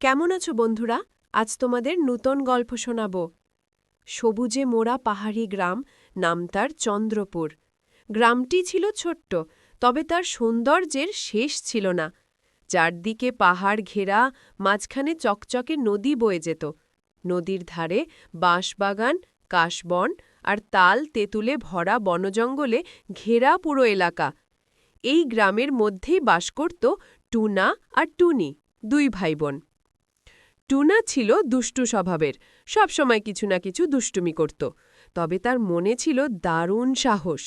কেমন আছো বন্ধুরা? আজ তোমাদের নূতন গল্প শোনাব। সবুজে মোড়া পাহাড়ি গ্রাম, নাম তার চন্দ্রপুর। গ্রামটি ছিল ছোট্ট, তবে তার সৌন্দর্যের শেষ ছিল না। চারদিকে পাহাড় ঘেরা, মাঝখানে চকচকে নদী বয়ে যেত। নদীর ধারে বাঁশবাগান, কাশবন আর তাল তেঁতুলে ভরা বনজঙ্গলে ঘেরা পুরো এলাকা। এই গ্রামের মধ্যেই বাস করত টুনা আর টুনি, দুই ভাইবোন। টুনা ছিল দুষ্টু স্বভাবের, সবসময় কিছু না কিছু দুষ্টুমি করত, তবে তার মনে ছিল দারুণ সাহস।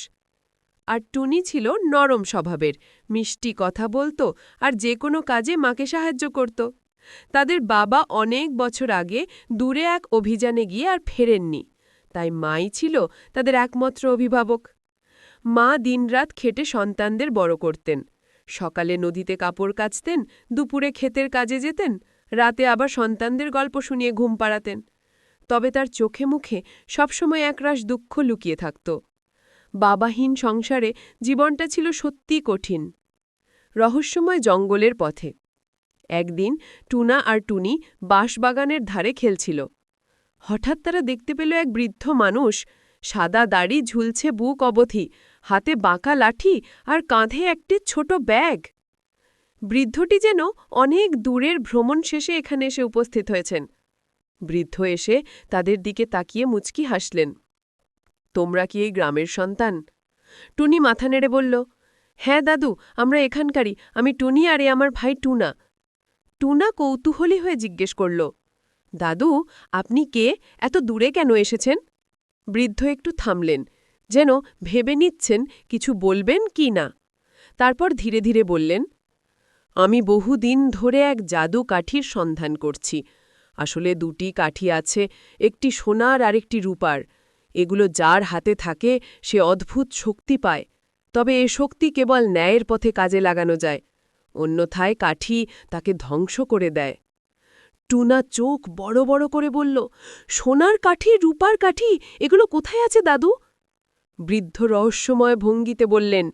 আর টুনি ছিল নরম স্বভাবের, মিষ্টি কথা বলতো আর যে কোনো কাজে মাকে সাহায্য করত। তাদের বাবা অনেক বছর আগে দূরে এক অভিযানে গিয়ে আর ফেরেননি, তাই মাই ছিল তাদের একমাত্র অভিভাবক। মা দিনরাত খেটে সন্তানদের বড় করতেন, সকালে নদীতে কাপড় কাচতেন, দুপুরে ক্ষেতের কাজে যেতেন রাতে আবার সন্তানদের গল্প শুনিয়ে ঘুম পাড়াতেন। তবে তার চোখে মুখে সবসময় একরাশ দুঃখ লুকিয়ে থাকত। বাবাহীন সংসারে জীবনটা ছিল সত্যি কঠিন। রহস্যময় জঙ্গলের পথে। একদিন টুনা আর টুনি বাঁশবাগানের ধারে খেলছিল। হঠাৎ তারা দেখতে পেল এক বৃদ্ধ মানুষ। সাদা দাড়ি, ঝুলছে বুক অবধি। হাতে বাঁকা লাঠি আর কাঁধে একটি ছোট ব্যাগ। বৃদ্ধটি যেন অনেক দূরের ভ্রমণ শেষে এখানে এসে উপস্থিত হয়েছেন। বৃদ্ধ এসে তাদের দিকে তাকিয়ে মুচকি হাসলেন। তোমরা কি এই গ্রামের সন্তান? টুনি মাথা নেড়ে বলল হ্যাঁ দাদু, আমরা এখানকারই। আমি টুনি আর এ আমার ভাই টুনা। টুনা কৌতূহলী হয়ে জিজ্ঞেস করল, দাদু, আপনি কে? এত দূরে কেন এসেছেন? বৃদ্ধ একটু থামলেন, যেন ভেবে নিচ্ছেন কিছু বলবেন কি না। তারপর ধীরে ধীরে বললেন আমি বহুদিন ধরে এক জাদু কাঠির সন্ধান করছি। আসলে দুটি কাঠি আছে, একটি সোনার আর একটি রূপার। এগুলো যার হাতে থাকে, সে অদ্ভুত শক্তি পায়। তবে এ শক্তি কেবল ন্যায়ের পথে কাজে লাগানো যায়, অন্যথায় কাঠি তাকে ধ্বংস করে দেয়। টুনা চোখ বড় বড় করে বলল, সোনার কাঠি, রূপার কাঠি, এগুলো কোথায় আছে, দাদু? বৃদ্ধ রহস্যময় ভঙ্গিতে বললেন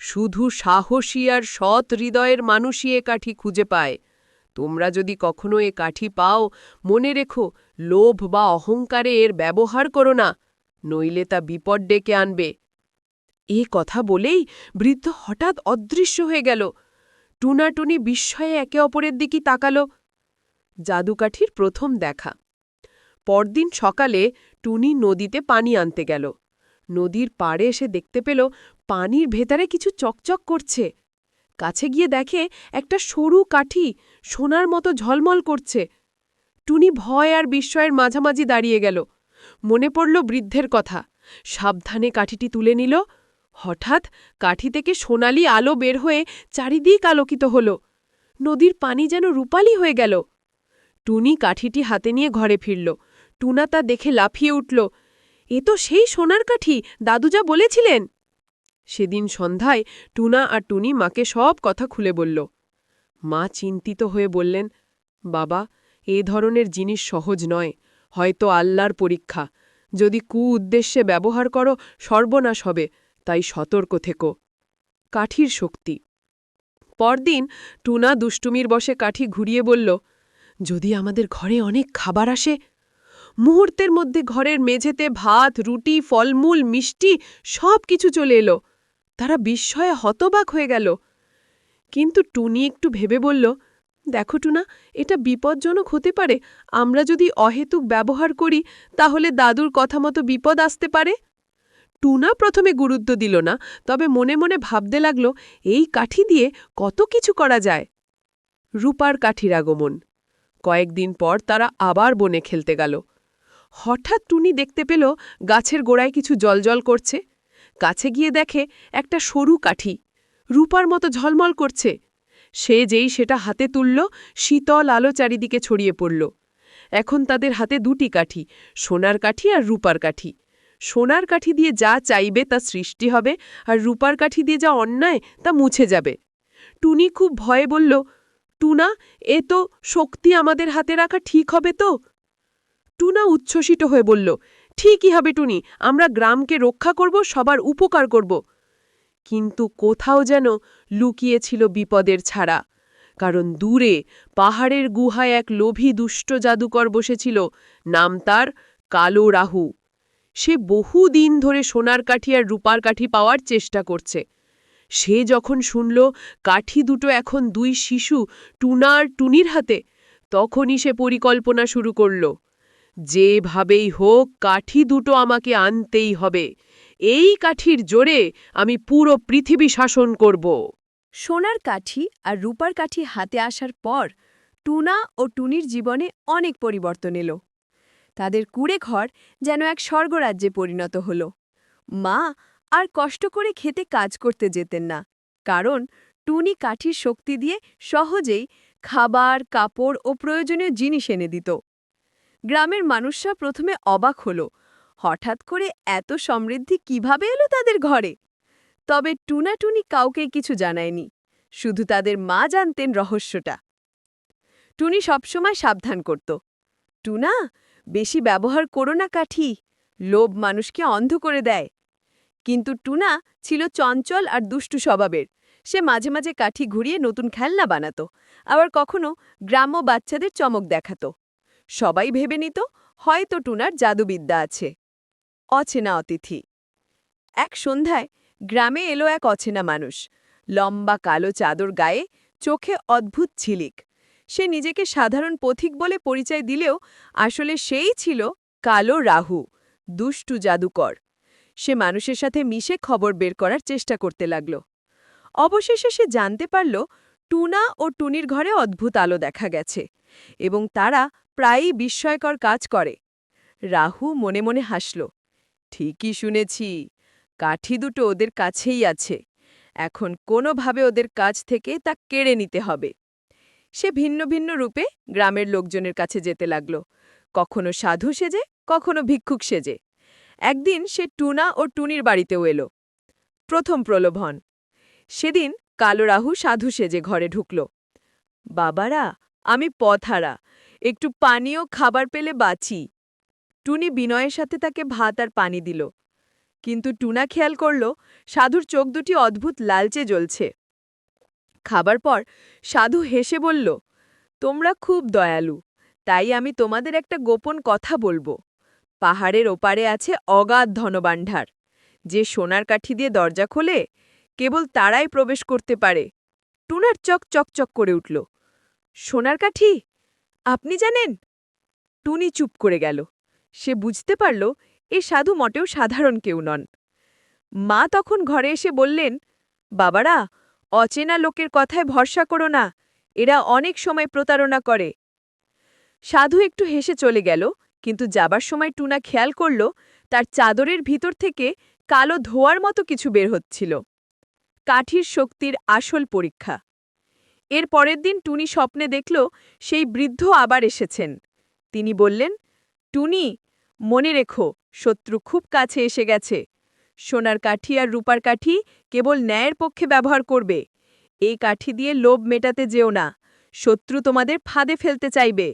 শুধু সাহসী আর সৎ হৃদয়ের মানুষই এ কাঠি খুঁজে পায়। তোমরা যদি কখনো এ কাঠি পাও, মনে রেখো, লোভ বা অহংকারে এর ব্যবহার করো না, নইলে তা বিপদ ডেকে আনবে। এ কথা বলেই বৃদ্ধ হঠাৎ অদৃশ্য হয়ে গেল। টুনাটুনি বিস্ময়ে একে অপরের দিকে তাকাল। জাদুকাঠির প্রথম দেখা। পরদিন সকালে টুনি নদীতে পানি আনতে গেল। নদীর পাড়ে এসে দেখতে পেল পানির ভেতরে কিছু চকচক করছে। কাছে গিয়ে দেখে একটা সরু কাঠি সোনার মতো ঝলমল করছে। টুনি ভয় আর বিস্ময়ের মাঝামাঝি দাঁড়িয়ে গেল। মনে পড়ল বৃদ্ধের কথা। সাবধানে কাঠিটি তুলে নিল। হঠাৎ কাঠি থেকে সোনালি আলো বের হয়ে চারিদিক আলোকিত হল। নদীর পানি যেন রূপালি হয়ে গেল। টুনি কাঠিটি হাতে নিয়ে ঘরে ফিরল। টুনা তা দেখে লাফিয়ে উঠল। এ তো সেই সোনার কাঠি দাদু যা বলেছিলেন? সেদিন সন্ধ্যায় টুনা আর টুনি মাকে সব কথা খুলে বলল। মা চিন্তিত হয়ে বললেন, বাবা, এ ধরনের জিনিস সহজ নয়, হয়তো আল্লাহর পরীক্ষা। যদি কু উদ্দেশ্যে ব্যবহার করো, সর্বনাশ হবে, তাই সতর্ক থেকো। কাঠির শক্তি। পরদিন টুনা দুষ্টুমির বসে কাঠি ঘুরিয়ে বলল, যদি আমাদের ঘরে অনেক খাবার আসে, মুহূর্তের মধ্যে ঘরের মেঝেতে ভাত, রুটি, ফলমূল, মিষ্টি সব কিছু চলে এলো। তারা বিস্ময়ে হতবাক হয়ে গেল। কিন্তু টুনি একটু ভেবে বলল, দেখো টুনা, এটা বিপজ্জনক হতে পারে। আমরা যদি অহেতুক ব্যবহার করি, তাহলে দাদুর কথা মতো বিপদ আসতে পারে? টুনা প্রথমে গুরুত্ব দিল না, তবে মনে মনে ভাবতে লাগল, এই কাঠি দিয়ে কত কিছু করা যায়? রূপার কাঠির আগমন। কয়েকদিন পর তারা আবার বনে খেলতে গেল। হঠাৎ টুনি দেখতে পেল, গাছের গোড়ায় কিছু জলজল করছে। কাছে গিয়ে দেখে একটা সরু কাঠি, রূপার মতো ঝলমল করছে। সে যেই সেটা হাতে তুলল, শীতল আলো চারিদিকে ছড়িয়ে পড়ল। এখন তাদের হাতে দুটি কাঠি, সোনার কাঠি আর রূপার কাঠি। সোনার কাঠি দিয়ে যা চাইবে তা সৃষ্টি হবে, আর রূপার কাঠি দিয়ে যা অন্যায় তা মুছে যাবে। টুনি খুব ভয়ে বলল, টুনা, এ তো শক্তি আমাদের হাতে রাখা ঠিক হবে তো? টুনা উচ্ছ্বসিত হয়ে বলল ঠিকই হবে, টুনি। আমরা গ্রামকে রক্ষা করব, সবার উপকার করব। কিন্তু কোথাও যেন লুকিয়েছিল বিপদের ছাড়া। কারণ দূরে, পাহাড়ের গুহায় এক লোভী দুষ্ট জাদুকর বসেছিল, নাম তার কালো রাহু। সে বহু দিন ধরে সোনার কাঠি আর রূপার কাঠি পাওয়ার চেষ্টা করছে। সে যখন শুনল কাঠি দুটো এখন দুই শিশু টুনার টুনির হাতে, তখনই সে পরিকল্পনা শুরু করল। যেভাবেই হোক কাঠি দুটো আমাকে আনতেই হবে। এই কাঠির জোরে আমি পুরো পৃথিবী শাসন করব। সোনার কাঠি আর রূপার কাঠি হাতে আসার পর টুনা ও টুনির জীবনে অনেক পরিবর্তন এলো। তাদের কুড়ে ঘর যেন এক স্বর্গরাজ্যে পরিণত হল। মা আর কষ্ট করে খেতে কাজ করতে যেতেন না, কারণ টুনি কাঠির শক্তি দিয়ে সহজেই খাবার, কাপড় ও প্রয়োজনীয় জিনিস এনে দিত। গ্রামের মানুষরা প্রথমে অবাক হল। হঠাৎ করে এত সমৃদ্ধি কীভাবে এলো তাদের ঘরে? তবে টুনাটুনি কাউকে কিছু জানায়নি, শুধু তাদের মা জানতেন রহস্যটা। টুনি সবসময় সাবধান করত। টুনা, বেশি ব্যবহার করো না কাঠি, লোভ মানুষকে অন্ধ করে দেয়। কিন্তু টুনা ছিল চঞ্চল আর দুষ্টু স্বভাবের। সে মাঝে মাঝে কাঠি ঘুরিয়ে নতুন খেলনা বানাতো, আবার কখনো গ্রাম্য বাচ্চাদের চমক দেখাতো। সবাই ভেবে নিত, হয়তো টুনার জাদুবিদ্যা আছে। অচেনা অতিথি। এক সন্ধ্যায় গ্রামে এলো এক অচেনা মানুষ। লম্বা কালো চাদর গায়ে চোখে অদ্ভুত ঝিলিক সে নিজেকে সাধারণ পথিক বলে পরিচয় দিলেও আসলে সেই ছিল কালো রাহু, দুষ্টু জাদুকর। সে মানুষের সাথে মিশে খবর বের করার চেষ্টা করতে লাগল। অবশেষে সে জানতে পারল টুনা ও টুনির ঘরে অদ্ভুত আলো দেখা গেছে এবং তারা প্রায়ই বিস্ময়কর কাজ করে। রাহু মনে মনে হাসল, ঠিকই শুনেছি, কাঠি দুটো ওদের কাছেই আছে, এখন কোনোভাবে ওদের কাছ থেকে তা কেড়ে নিতে হবে। সে ভিন্ন ভিন্ন রূপে গ্রামের লোকজনের কাছে যেতে লাগল, কখনো সাধু সেজে, কখনো ভিক্ষুক সেজে। একদিন সে টুনা ও টুনির বাড়িতেও এলো। প্রথম প্রলোভন, সেদিন কালো রাহু সাধু সেজে ঘরে ঢুকল। বাবারা, আমি পথহারা, একটু পানীয় খাবার পেলে বাঁচি। টুনি বিনয়ের সাথে তাকে ভাত আর পানি দিল। কিন্তু টুনা খেয়াল করল, সাধুর চোখ দুটি অদ্ভুত লালচে জ্বলছে। খাবার পর সাধু হেসে বলল, তোমরা খুব দয়ালু, তাই আমি তোমাদের একটা গোপন কথা বলব। পাহাড়ের ওপারে আছে অগাধ ধনভাণ্ডার। যে সোনার কাঠি দিয়ে দরজা খোলে কেবল তারাই প্রবেশ করতে পারে। টুনার চক চকচক করে উঠল। সোনার কাঠি? আপনি জানেন? টুনি চুপ করে গেল। সে বুঝতে পারল এ সাধু মোটেও সাধারণ কেউ নন। মা তখন ঘরে এসে বললেন, বাবারা, অচেনা লোকের কথায় ভরসা করো না। এরা অনেক সময় প্রতারণা করে। সাধু একটু হেসে চলে গেল, কিন্তু যাবার সময় টুনা খেয়াল করল, তার চাদরের ভিতর থেকে কালো ধোয়ার মতো কিছু বের হচ্ছিল। কাঠির শক্তির আসল পরীক্ষা। এর পরের দিন টুনি স্বপ্নে দেখল সেই বৃদ্ধ আবার এসেছেন। তিনি বললেন, টুনি, মনে রেখো, শত্রু খুব কাছে এসে গেছে। সোনার কাঠি আর রূপার কাঠি কেবল ন্যায়ের পক্ষে ব্যবহার করবে। এই কাঠি দিয়ে লোভ মেটাতে যেও না। শত্রু তোমাদের ফাঁদে ফেলতে চাইবে।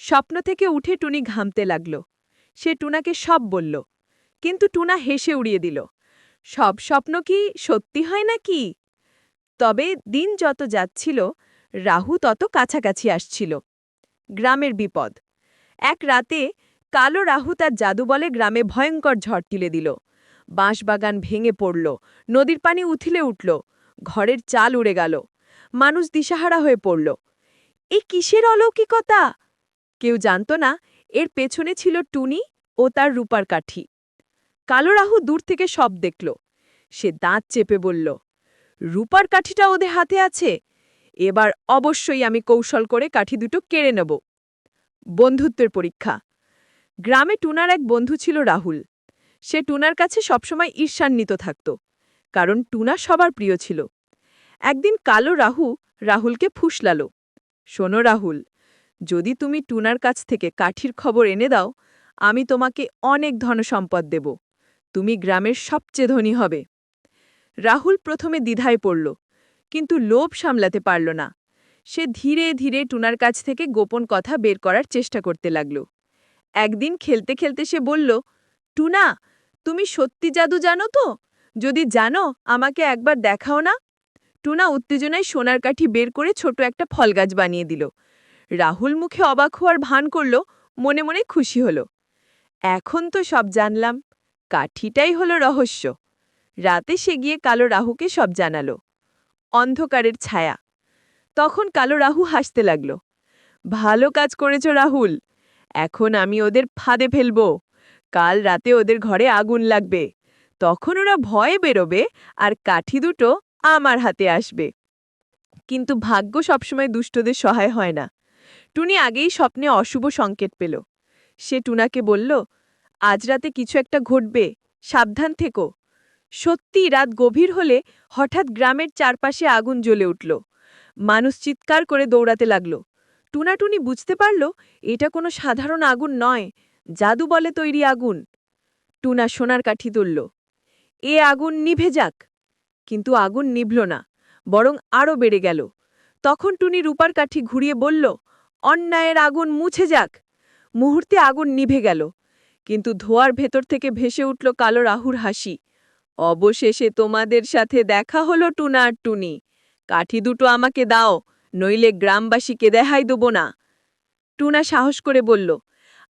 স্বপ্ন থেকে উঠে টুনি ঘামতে লাগল। সে টুনাকে সব বলল, কিন্তু টুনা হেসে উড়িয়ে দিল। সব স্বপ্ন কি সত্যি হয় নাকি? তবে দিন যত যাচ্ছিল, রাহু তত কাছাকাছি আসছিল। গ্রামের বিপদ। এক রাতে কালো রাহু তার জাদু বলে গ্রামে ভয়ঙ্কর ঝড় তুলে দিল। বাঁশবাগান ভেঙে পড়ল, নদীর পানি উথিলে উঠল, ঘরের চাল উড়ে গেল, মানুষ দিশাহারা হয়ে পড়ল। এ কিসের অলৌকিকতা? কেউ জানত না, এর পেছনে ছিল টুনি ও তার রূপার কাঠি। কালো রাহু দূর থেকে সব দেখল। সে দাঁত চেপে বলল, রূপার কাঠিটা ওদের হাতে আছে। এবার অবশ্যই আমি কৌশল করে কাঠি দুটো কেড়ে নেব। বন্ধুত্বের পরীক্ষা। গ্রামে টুনার এক বন্ধু ছিল রাহুল। সে টুনার কাছে সবসময় ঈর্ষান্বিত থাকত, কারণ টুনা সবার প্রিয় ছিল। একদিন কালো রাহু রাহুলকে ফুসলাল, শোনো রাহুল, যদি তুমি টুনার কাছ থেকে কাঠির খবর এনে দাও, আমি তোমাকে অনেক ধনসম্পদ দেব। তুমি গ্রামের সবচেয়ে ধনী হবে। রাহুল প্রথমে দ্বিধায় পড়ল, কিন্তু লোভ সামলাতে পারল না। সে ধীরে ধীরে টুনার কাছ থেকে গোপন কথা বের করার চেষ্টা করতে লাগল। একদিন খেলতে খেলতে সে বলল, টুনা, তুমি সত্যি জাদু জানো তো? যদি জানো, আমাকে একবার দেখাও না? টুনা উত্তেজনায় সোনার কাঠি বের করে ছোট একটা ফল গাছ বানিয়ে দিল। রাহুল মুখে অবাক হওয়ার ভান করল, মনে মনে খুশি হল। এখন তো সব জানলাম। কাঠিটাই হলো রহস্য। রাতে সে গিয়ে কালো রাহুকে সব জানালো। অন্ধকারের ছায়া। তখন কালো রাহু হাসতে লাগল। ভালো কাজ করেছ রাহুল। এখন আমি ওদের ফাঁদে ফেলব। কাল রাতে ওদের ঘরে আগুন লাগবে। তখন ওরা ভয়ে বেরোবে আর কাঠি দুটো আমার হাতে আসবে। কিন্তু ভাগ্য সবসময় দুষ্টদের সহায় হয় না। টুনি আগেই স্বপ্নে অশুভ সংকেত পেল। সে টুনাকে বলল আজ রাতে কিছু একটা ঘটবে। সাবধান থেকো। সত্যি রাত গভীর হলে হঠাৎ গ্রামের চারপাশে আগুন জ্বলে উঠল। মানুষ চিৎকার করে দৌড়াতে লাগল। টুনাটুনি বুঝতে পারল, এটা কোনো সাধারণ আগুন নয়, জাদু বলে তৈরি আগুন। টুনা সোনার কাঠি তুলল। এ আগুন নিভে যাক। কিন্তু আগুন নিভল না, বরং আরও বেড়ে গেল। তখন টুনি রূপার কাঠি ঘুরিয়ে বলল, অন্যায়ের আগুন মুছে যাক। মুহূর্তে আগুন নিভে গেল। কিন্তু ধোয়ার ভেতর থেকে ভেসে উঠল কালো রাহুর হাসি। অবশেষে তোমাদের সাথে দেখা হলো টুনা আর টুনি। কাঠি দুটো আমাকে দাও, নইলে গ্রামবাসীকে দেখাই দেব না। টুনা সাহস করে বলল,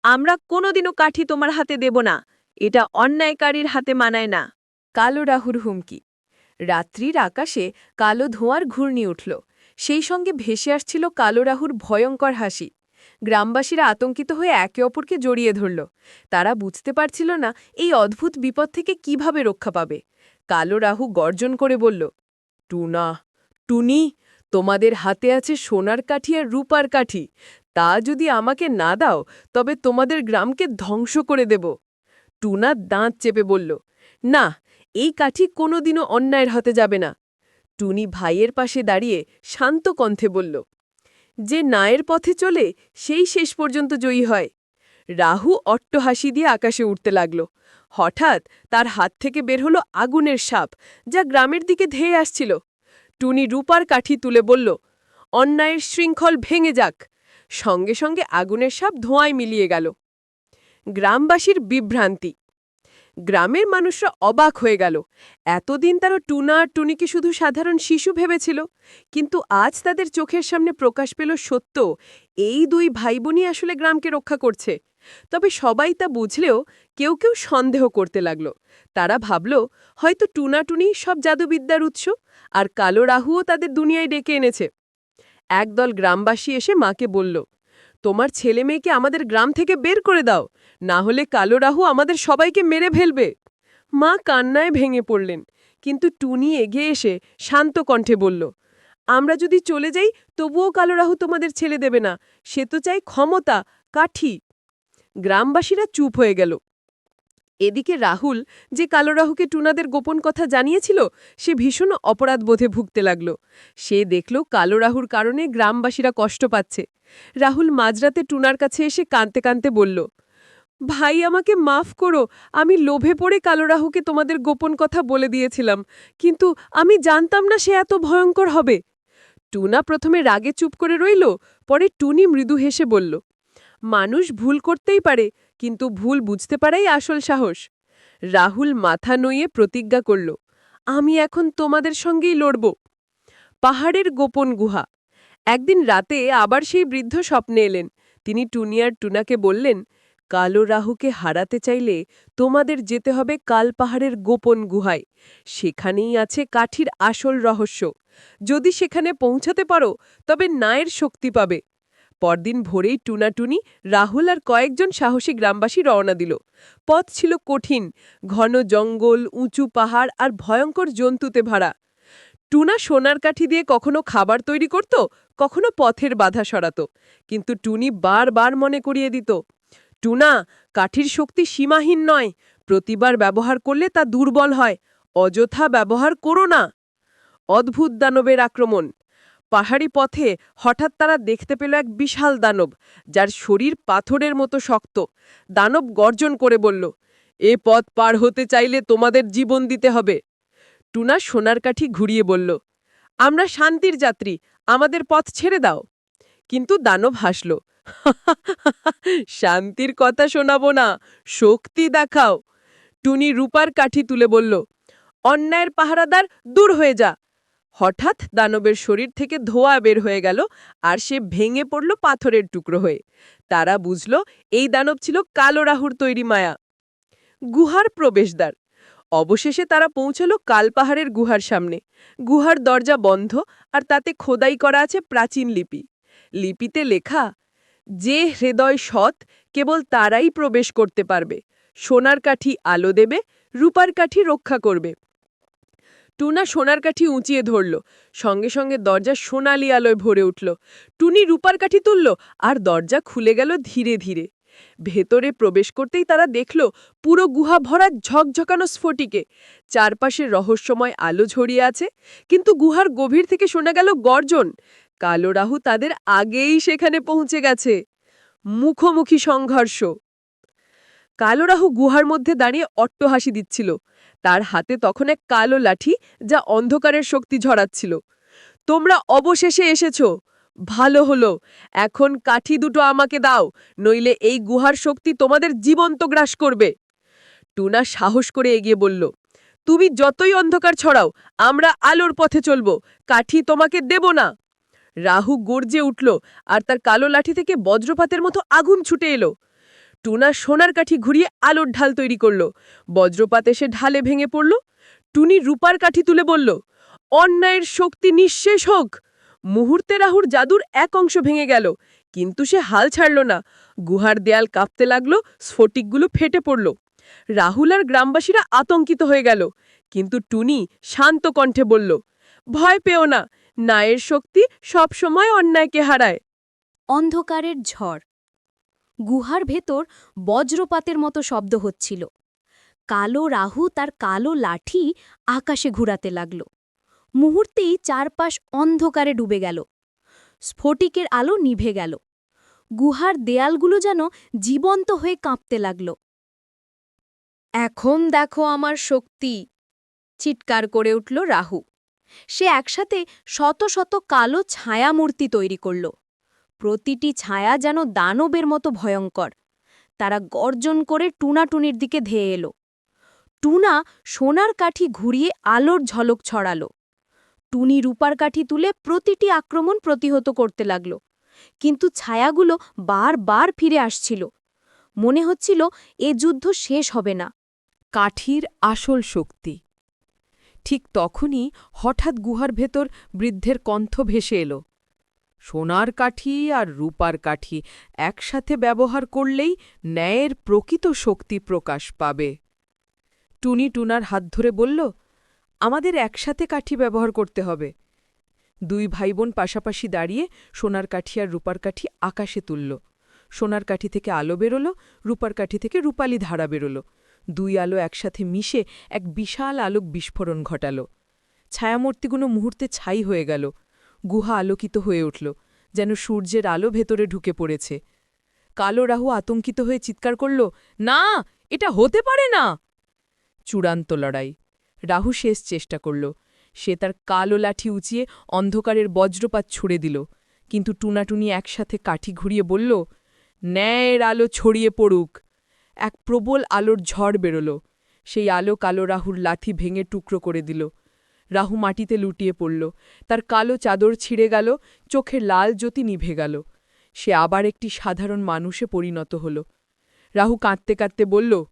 আমরা কোনোদিনও কাঠি তোমার হাতে দেব না। এটা অন্যায়কারীর হাতে মানায় না। কালো রাহুর হুমকি। রাত্রির আকাশে কালো ধোঁয়ার ঘূর্ণি উঠল। সেই সঙ্গে ভেসে আসছিল কালো রাহুর ভয়ঙ্কর হাসি। গ্রামবাসীরা আতঙ্কিত হয়ে একে অপরকে জড়িয়ে ধরল। তারা বুঝতে পারছিল না এই অদ্ভুত বিপদ থেকে কীভাবে রক্ষা পাবে। কালো রাহু গর্জন করে বলল, টুনা, টুনি, তোমাদের হাতে আছে সোনার কাঠি আর রূপার কাঠি। তা যদি আমাকে না দাও, তবে তোমাদের গ্রামকে ধ্বংস করে দেব। টুনা দাঁত চেপে বলল, না, এই কাঠি কোনোদিনও অন্যায়ের হাতে যাবে না। টুনি ভাইয়ের পাশে দাঁড়িয়ে শান্ত কণ্ঠে বলল যে নায়ের পথে চলে, সেই শেষ পর্যন্ত জয়ী হয়। রাহু অট্টহাসি দিয়ে আকাশে উঠতে লাগল। হঠাৎ তার হাত থেকে বের হলো আগুনের সাপ, যা গ্রামের দিকে ধেয়ে আসছিল। টুনি রূপার কাঠি তুলে বলল, অন্যায়ের শৃঙ্খল ভেঙে যাক। সঙ্গে সঙ্গে আগুনের সাপ ধোঁয়ায় মিলিয়ে গেল। গ্রামবাসীর বিভ্রান্তি। গ্রামের মানুষরা অবাক হয়ে গেল। এতদিন তারা টুনা আর টুনিকে শুধু সাধারণ শিশু ভেবেছিল, কিন্তু আজ তাদের চোখের সামনে প্রকাশ পেল সত্য, এই দুই ভাইবোনই আসলে গ্রামকে রক্ষা করছে। তবে সবাই তা বুঝলেও কেউ কেউ সন্দেহ করতে লাগল। তারা ভাবল, হয়তো টুনা টুনি সব জাদুবিদ্যার উৎস, আর কালো রাহুও তাদের দুনিয়ায় ডেকে এনেছে। একদল গ্রামবাসী এসে মাকে বলল তোমার ছেলে মেয়েকে আমাদের গ্রাম থেকে বের করে দাও, না হলে কালো রাহু আমাদের সবাইকে মেরে ফেলবে। মা কান্নায় ভেঙে পড়লেন, কিন্তু টুনি এগিয়ে এসে শান্ত কণ্ঠে বলল, আমরা যদি চলে যাই, তবুও কালো রাহু তোমাদের ছেলে দেবে না, সে তো চাই ক্ষমতা, কাঠি। গ্রামবাসীরা চুপ হয়ে গেল। এদিকে রাহুল যে কালো রাহুকে টুনাদের গোপন কথা জানিয়েছিল, সে ভীষণ অপরাধবোধে ভুগতে লাগল। সে দেখল কালো রাহুর কারণে গ্রামবাসীরা কষ্ট পাচ্ছে। রাহুল মাঝরাতে টুনার কাছে এসে কাঁদতে কাঁদতে বলল, ভাই, আমাকে মাফ করো, আমি লোভে পড়ে কালো রাহুকে তোমাদের গোপন কথা বলে দিয়েছিলাম, কিন্তু আমি জানতাম না সে এত ভয়ঙ্কর হবে টুনা প্রথমে রাগে চুপ করে রইল, পরে টুনি মৃদু হেসে বলল, মানুষ ভুল করতেই পারে কিন্তু ভুল বুঝতে পারাই আসল সাহস। রাহুল মাথা নইয়ে প্রতিজ্ঞা করল, আমি এখন তোমাদের সঙ্গেই লড়ব। পাহাড়ের গোপন গুহা। একদিন রাতে আবার সেই বৃদ্ধ স্বপ্নে এলেন। তিনি টুনিয়ার টুনাকে বললেন, কালো রাহুকে হারাতে চাইলে তোমাদের যেতে হবে কাল পাহাড়ের গোপন গুহায়। সেখানেই আছে কাঠির আসল রহস্য। যদি সেখানে পৌঁছাতে পারো, তবে নায়ের শক্তি পাবে। পরদিন ভোরেই টুনাটুনি রাহুল আর কয়েকজন সাহসী গ্রামবাসী রওনা দিল। পথ ছিল কঠিন, ঘন জঙ্গল, উঁচু পাহাড় আর ভয়ঙ্কর জন্তুতে ভাড়া টুনা সোনার কাঠি দিয়ে কখনো খাবার তৈরি করত, কখনো পথের বাধা সরাত, কিন্তু টুনি বারবার মনে করিয়ে দিত, টুনা, কাঠির শক্তি সীমাহীন নয়, প্রতিবার ব্যবহার করলে তা দুর্বল হয়, অযথা ব্যবহার করো না। অদ্ভুত দানবের আক্রমণ। পাহাড়ি পথে হঠাৎ তারা দেখতে পেল এক বিশাল দানব, যার শরীর পাথরের মতো শক্ত। দানব গর্জন করে বলল, এ পথ পার হতে চাইলে তোমাদের জীবন দিতে হবে। টুনা সোনার কাঠি ঘুরিয়ে বলল, আমরা শান্তির যাত্রী, আমাদের পথ ছেড়ে দাও। কিন্তু দানব হাসল শান্তির কথা শোনাবো না, শক্তি দেখাও। টুনি রূপার কাঠি তুলে বলল, অন্যায়ের পাহারাদার দূর হয়ে যা। হঠাৎ দানবের শরীর থেকে ধোয়া বের হয়ে গেল আর সে ভেঙে পড়ল পাথরের টুকরো হয়ে। তারা বুঝল, এই দানব ছিল কালো রাহুর তৈরি মায়া। গুহার প্রবেশদ্বার। অবশেষে তারা পৌঁছল কালপাহাড়ের গুহার সামনে। গুহার দরজা বন্ধ আর তাতে খোদাই করা আছে প্রাচীন লিপি। লিপিতে লেখা, যে হৃদয় সৎ, কেবল তারাই প্রবেশ করতে পারবে। সোনার কাঠি আলো দেবে, রূপার কাঠি রক্ষা করবে। টুনা সোনার কাঠি উঁচিয়ে ধরল। সঙ্গে সঙ্গে দরজা সোনালি আলোয় ভরে উঠল। টুনি রূপার কাঠি তুলল আর দরজা খুলে গেল ধীরে ধীরে। ভেতরে প্রবেশ করতেই তারা দেখল পুরো গুহা ভরা ঝকঝকানো স্ফটিকে। চারপাশে রহস্যময় আলো ঝরিয়ে আছে, কিন্তু গুহার গভীর থেকে শোনা গেল গর্জন। কালো রাহু তাদের আগেই সেখানে পৌঁছে গেছে। মুখোমুখি সংঘর্ষ। কালো রাহু গুহার মধ্যে দাঁড়িয়ে অট্টহাসি দিচ্ছিল। তার হাতে তখন এক কালো লাঠি যা অন্ধকারের শক্তি ঝরাচ্ছিল। তোমরা অবশেষে এসেছ। ভালো হলো। এখন কাঠি দুটো আমাকে দাও, নইলে এই গুহার শক্তি তোমাদের জীবন্ত গ্রাস করবে। টুনা সাহস করে এগিয়ে বলল, তুমি যতই অন্ধকার ছড়াও, আমরা আলোর পথে চলব। কাঠি তোমাকে দেব না। রাহু গর্জে উঠল আর তার কালো লাঠি থেকে বজ্রপাতের মতো আগুন ছুটে এলো। টুনা সোনার কাঠি ঘুরিয়ে আলোর ঢাল তৈরি করল। বজ্রপাত এসে ঢালে ভেঙে পড়ল। টুনি রূপার কাঠি তুলে বলল, অন্যায়ের শক্তি নিঃশেষ হোক। মুহূর্তে রাহুর জাদুর এক অংশ ভেঙে গেল, কিন্তু সে হাল ছাড়ল না। গুহার দেয়াল কাঁপতে লাগল, স্ফটিকগুলো ফেটে পড়ল। রাহুল আর গ্রামবাসীরা আতঙ্কিত হয়ে গেল, কিন্তু টুনি শান্ত কণ্ঠে বলল, ভয় পেও না নায়ের শক্তি সবসময় অন্যায়কে হারায়। অন্ধকারের ঝড় গুহার ভেতর বজ্রপাতের মতো শব্দ হচ্ছিল। কালো রাহু তার কালো লাঠি আকাশে ঘুরাতে লাগল। মুহূর্তেই চারপাশ অন্ধকারে ডুবে গেল। স্ফটিকের আলো নিভে গেল। গুহার দেয়ালগুলো যেন জীবন্ত হয়ে কাঁপতে লাগল। এখন দেখো আমার শক্তি, চিৎকার করে উঠল রাহু। সে একসাথে শত শত কালো ছায়ামূর্তি তৈরি করল। প্রতিটি ছায়া যেন দানবের মতো ভয়ঙ্কর। তারা গর্জন করে টুনাটুনির দিকে ধেয়ে এলো। টুনা সোনার কাঠি ঘুরিয়ে আলোর ঝলক ছড়াল। টুনি রূপার কাঠি তুলে প্রতিটি আক্রমণ প্রতিহত করতে লাগল। কিন্তু ছায়াগুলো বারবার ফিরে আসছিল। মনে হচ্ছিল এ যুদ্ধ শেষ হবে না। কাঠির আসল শক্তি। ঠিক তখনই হঠাৎ গুহার ভেতর বৃদ্ধের কণ্ঠ ভেসে এলো। সোনার কাঠি আর রূপার কাঠি একসাথে ব্যবহার করলেই ন্যায়ের প্রকৃত শক্তি প্রকাশ পাবে। টুনি টুনার হাত ধরে বলল, আমাদের একসাথে কাঠি ব্যবহার করতে হবে। দুই ভাইবোন পাশাপাশি দাঁড়িয়ে সোনার কাঠি আর রূপার কাঠি আকাশে তুলল। সোনার কাঠি থেকে আলো বেরোলো, রূপার কাঠি থেকে রূপালি ধারা বেরোলো। দুই আলো একসাথে মিশে এক বিশাল আলোক বিস্ফোরণ ঘটাল। ছায়ামূর্তিগুলো মুহূর্তে ছাই হয়ে গেল। গুহা আলোকিত হয়ে উঠল, যেন সূর্যের আলো ভেতরে ঢুকে পড়েছে। কালো রাহু আতঙ্কিত হয়ে চিৎকার করল, না, এটা হতে পারে না! চূড়ান্ত লড়াই। রাহু শেষ চেষ্টা করল। সে তার কালো লাঠি উঁচিয়ে অন্ধকারের বজ্রপাত ছুড়ে দিল। কিন্তু টুনাটুনি একসাথে কাঠি ঘুরিয়ে বলল, ন্যায়ের আলো ছড়িয়ে পড়ুক! এক প্রবল আলোর ঝড় বেরোল। সেই আলো কালো রাহুর লাথি ভেঙে টুকরো করে দিল। রাহু মাটিতে লুটিয়ে পড়ল। তার কালো চাদর ছিঁড়ে গেল চোখের লাল জ্যোতি নিভে গেল। সে আবার একটি সাধারণ মানুষে পরিণত হল। রাহু কাঁদতে কাঁদতে বলল,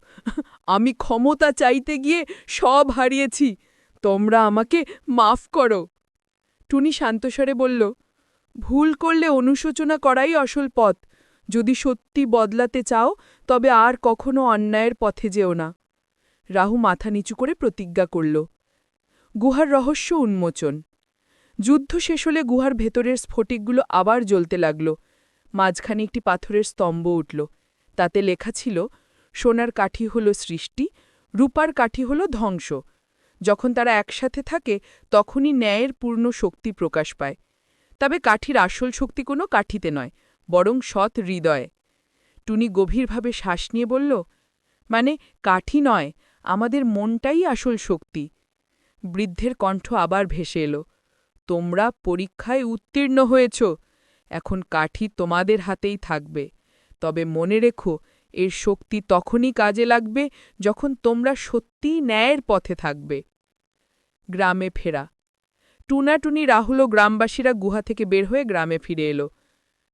আমি ক্ষমতা চাইতে গিয়ে সব হারিয়েছি। তোমরা আমাকে মাফ করো। টুনি শান্তস্বরে বলল, ভুল করলে অনুশোচনা করাই আসল পথ। যদি সত্যি বদলাতে চাও, তবে আর কখনো অন্যায়ের পথে যেও না। রাহু মাথা নিচু করে প্রতিজ্ঞা করল। গুহার রহস্য উন্মোচন। যুদ্ধ শেষ হলে গুহার ভেতরের স্ফটিকগুলো আবার জ্বলতে লাগল। মাঝখানে একটি পাথরের স্তম্ভ উঠল। তাতে লেখা ছিল, সোনার কাঠি হল সৃষ্টি, রূপার কাঠি হল ধ্বংস। যখন তারা একসাথে থাকে, তখনই ন্যায়ের পূর্ণ শক্তি প্রকাশ পায়। তবে কাঠির আসল শক্তি কোনো কাঠিতে নয়, বরং সৎ হৃদয়ে। টুনি গভীরভাবে শ্বাস নিয়ে বলল মানে কাঠি নয়, আমাদের মনটাই আসল শক্তি। বৃদ্ধের কণ্ঠ আবার ভেসে এলো, তোমরা পরীক্ষায় উত্তীর্ণ হয়েছ, এখন কাঠি তোমাদের হাতেই থাকবে, তবে মনে রেখো, এর শক্তি তখনই কাজে লাগবে যখন তোমরা সত্যিই ন্যায়ের পথে থাকবে। গ্রামে ফেরা, টুনাটুনি রাহুল ও গ্রামবাসীরা গুহা থেকে বের হয়ে গ্রামে ফিরে এলো,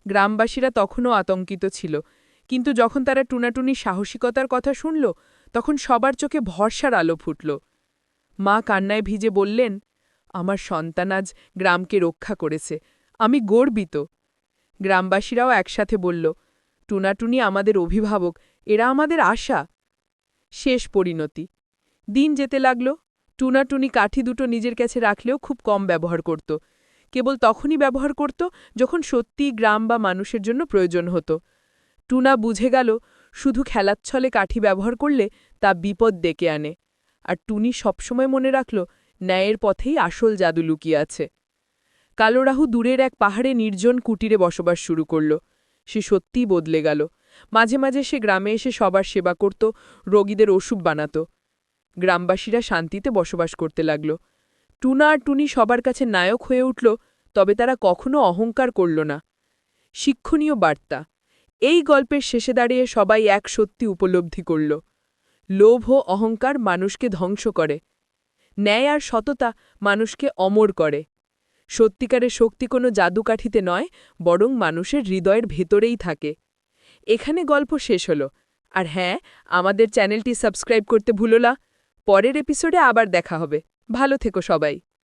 গ্রামবাসীরা তখনও আতঙ্কিত ছিল, কিন্তু যখন তারা টুনাটুনির সাহসিকতার কথা শুনল, তখন সবার চোখে ভরসার আলো ফুটল। মা কান্নায় ভিজে বললেন, আমার সন্তান আজ গ্রামকে রক্ষা করেছে, আমি গর্বিত। গ্রামবাসীরাও একসাথে বলল, টুনাটুনি আমাদের অভিভাবক, এরা আমাদের আশা। শেষ পরিণতি। দিন যেতে লাগল, টুনাটুনি কাঠি দুটো নিজের কাছে রাখলেও খুব কম ব্যবহার করত। কেবল তখনই ব্যবহার করত যখন সত্যিই গ্রাম বা মানুষের জন্য প্রয়োজন হতো। টুনা বুঝে গেল, শুধু খেলাচ্ছলে কাঠি ব্যবহার করলে তা বিপদ ডেকে আনে। আর টুনি সবসময় মনে রাখল, ন্যায়ের পথেই আসল জাদু লুকিয়ে আছে। কালোরাহু দূরের এক পাহাড়ে নির্জন কুটিরে বসবাস শুরু করল। সে সত্যিই বদলে গেল। মাঝে মাঝে সে গ্রামে এসে সবার সেবা করত, রোগীদের ওষুধ বানাত। গ্রামবাসীরা শান্তিতে বসবাস করতে লাগল। টুনা আর টুনি সবার কাছে নায়ক হয়ে উঠল, তবে তারা কখনো অহংকার করল না। শিক্ষণীয় বার্তা। এই গল্পের শেষে দাঁড়িয়ে সবাই এক সত্যি উপলব্ধি করল। লোভ ও অহংকার মানুষকে ধ্বংস করে। ন্যায় আর সততা মানুষকে অমর করে। সত্যিকারের শক্তি কোনো জাদুকাঠিতে নয়, বরং মানুষের হৃদয়ের ভেতরেই থাকে। এখানে গল্প শেষ হলো। আর হ্যাঁ আমাদের চ্যানেলটি সাবস্ক্রাইব করতে ভুলো না। পরের এপিসোডে আবার দেখা হবে। ভালো থেকো সবাই।